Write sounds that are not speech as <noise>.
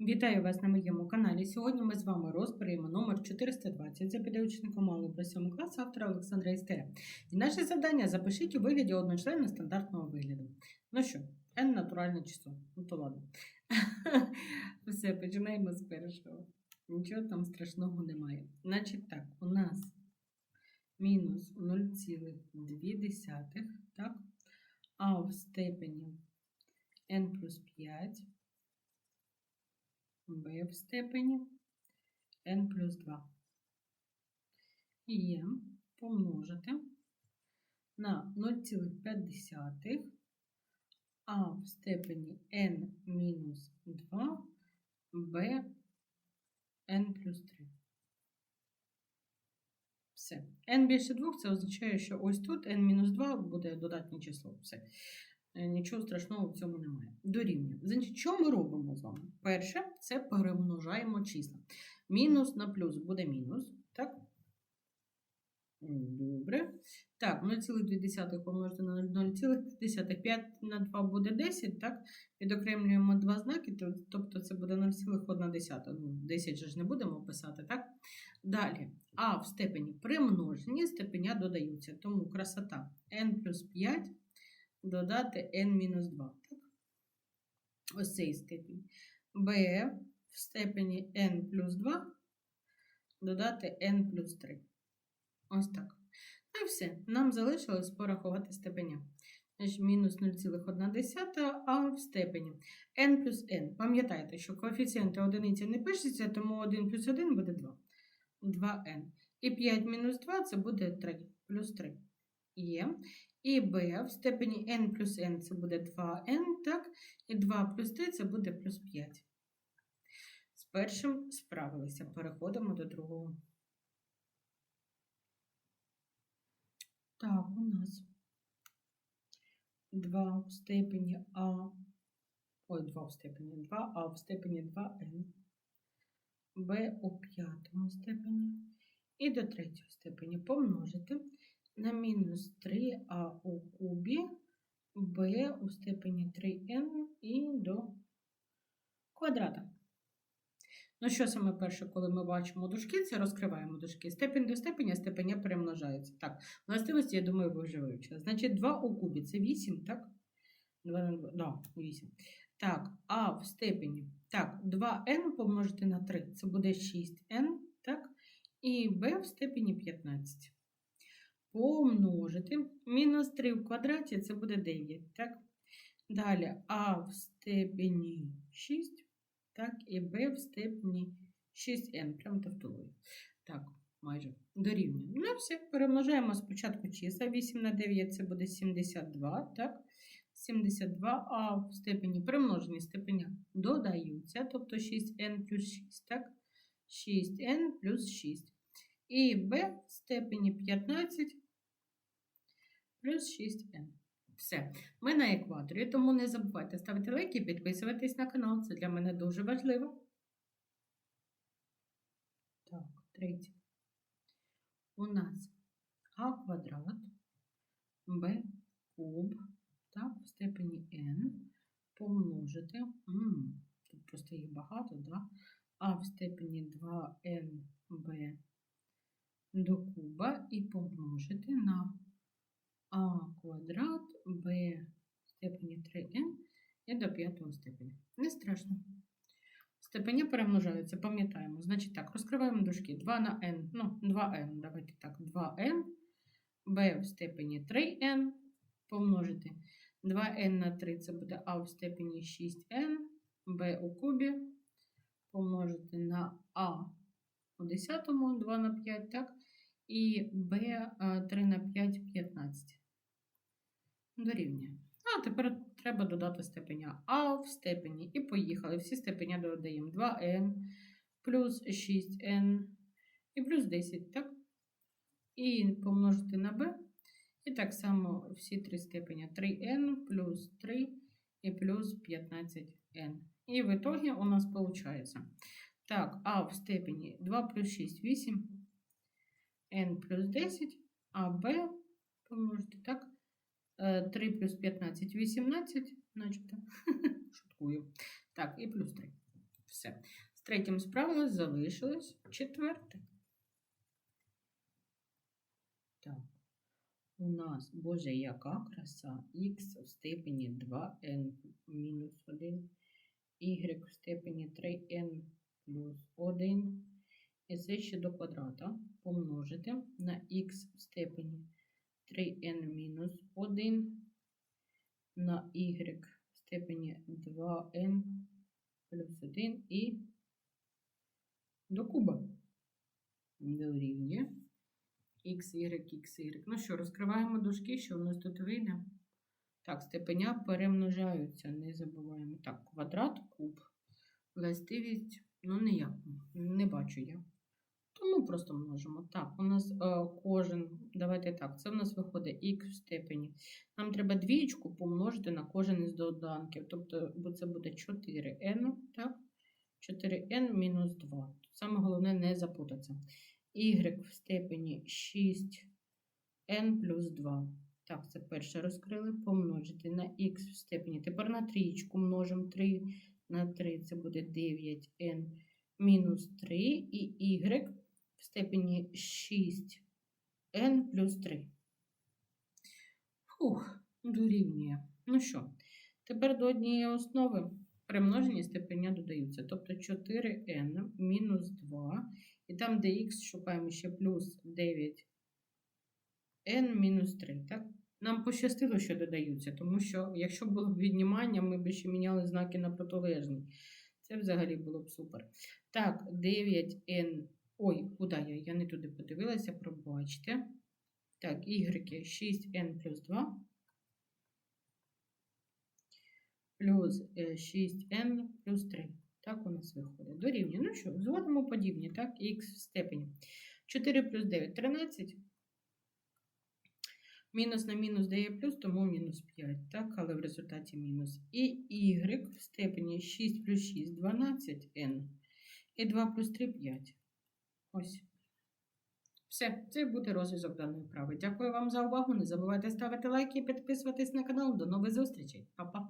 Вітаю вас на моєму каналі. Сьогодні ми з вами розберемо номер 420 за підручником малого 7 класу автора Олександра Істея. І наше завдання запишіть у вигляді одночлена стандартного вигляду. Ну що, n натуральне число. Ну то ладно. <laughs> Все, починаємо з першого. Нічого там страшного немає. Значить так, у нас мінус 0,2, так? А в степені n плюс 5 b в степені n плюс 2 є помножити на 0,5 а в степені n мінус 2 b n плюс 3. Все. n більше 2 це означає, що ось тут n мінус 2 буде додатнє число. Все. Е, Нічого страшного в цьому немає. Дорівнює. Значить, що ми робимо з вами? Перше, це перемножаємо числа. Мінус на плюс буде мінус. Так? Добре. Так, 0,2 помножити на 0,5 на 2 буде 10, так? Відокремлюємо два знаки, тобто це буде 0,1. Ну, 10 же ж не будемо писати, так? Далі, а в степені примноження степеня додаються, тому красота n плюс 5 додати n-2. Так? Ось цей степінь. b в степені n плюс 2 додати n плюс 3. Ось так. Ну і все. Нам залишилось порахувати степеня. Значить, мінус 0,1, а в степені n плюс n. Пам'ятайте, що коефіцієнти одиниці не пишеться, тому 1 плюс 1 буде 2. 2n. І 5 мінус 2 це буде 3 плюс 3. Є. І b в степені n плюс n це буде 2n, так? І 2 плюс 3 це буде плюс 5. З першим справилися. Переходимо до другого. Так, у нас 2 в степені а. Ой, 2 в степені 2, а в степені 2n. b у п'ятому степені. І до третього степені помножити на мінус 3а у кубі b у степені 3n і до квадрата. Ну, що саме перше, коли ми бачимо дужки, це розкриваємо дужки. Степень до степеня, степеня перемножається. Так, властивості, я думаю, ви вже вивчили. Значить, 2 у кубі це 8, так? 2 на 2, да, 8. Так, а в степені. Так, 2n помножити на 3, це буде 6n, так? І b в степені 15 помножити. Мінус 3 в квадраті це буде 9. Так? Далі а в степені 6, так, і b в степені 6n, прям тавтологію. Так, майже дорівнює. Ну, все, перемножаємо спочатку числа. 8 на 9 це буде 72, так? 72, а в степені примножені степеня додаються, тобто 6n плюс 6, так? 6n плюс 6. І b в степені 15 плюс 6n. Все. Ми на екваторі, тому не забувайте ставити лайки і підписуватись на канал. Це для мене дуже важливо. Так, третє. У нас а квадрат, b куб, так, в степені n помножити. М, тут просто їх багато, да? а в степені 2nb до куба і помножити на а квадрат b в степені 3n і до п'ятого степеня. Не страшно. Степені перемножаються, пам'ятаємо. Значить так, розкриваємо дужки. 2 на n, ну, 2n, давайте так, 2n, b в степені 3n, помножити 2n на 3 це буде а в степені 6n, b у кубі, помножити на а у 10, 2 на 5, так? І b 3 на 5 15. Дорівнює. А тепер треба додати степеня а в степені. І поїхали. Всі степеня додаємо 2n плюс 6n і плюс 10, так? І помножити на b. І так само всі три степеня 3n плюс 3 і плюс 15n. І в итоге у нас виходить. Так, а в степені 2 плюс 6 8 n плюс 10, а b помножити так. Е, 3 плюс 15 18, начебто. Шуткую. Так, і плюс 3. Все. З третім справилось, залишилось четверте. Так. У нас, боже, яка краса, х в степені 2n мінус 1, y в степені 3n плюс 1. І це ще до квадрата помножити на х в степені 3n-1 на y в степені 2n плюс 1 і до куба дорівнює x, y, x, y. Ну що, розкриваємо дужки, що у нас тут вийде? Так, степеня перемножаються, не забуваємо. Так, квадрат, куб. Властивість, ну ніяк, не бачу я. Тому просто множимо. Так, у нас е, кожен, давайте так, це у нас виходить х в степені. Нам треба двієчку помножити на кожен із доданків. Тобто бо це буде 4n, так? 4n мінус 2. Тут саме головне не запутатися. y в степені 6n плюс 2. Так, це перше розкрили. Помножити на х в степені. Тепер на трієчку множимо 3 на 3, це буде 9n мінус 3 і y в степені 6n плюс 3. Фух, дорівнює. Ну що, тепер до однієї основи примножені степеня додаються. Тобто 4n мінус 2. І там, де х, шукаємо ще плюс 9n мінус 3. Так? Нам пощастило, що додаються, тому що, якщо було б віднімання, ми б ще міняли знаки на протилежні. Це взагалі було б супер. Так, 9n. Ой, куди я? Я не туди подивилася, пробачте. Так, y 6n плюс 2. Плюс 6n плюс 3. Так у нас виходить. Дорівнює. Ну що, зводимо подібні, так, х в степені. 4 плюс 9 13. Мінус на мінус дає плюс, тому мінус 5, так, але в результаті мінус. І y в степені 6 плюс 6 12n. І 2 плюс 3 5. Ось. Все, це буде розв'язок даної вправи. Дякую вам за увагу. Не забувайте ставити лайки і підписуватись на канал. До нових зустрічей. Па-па!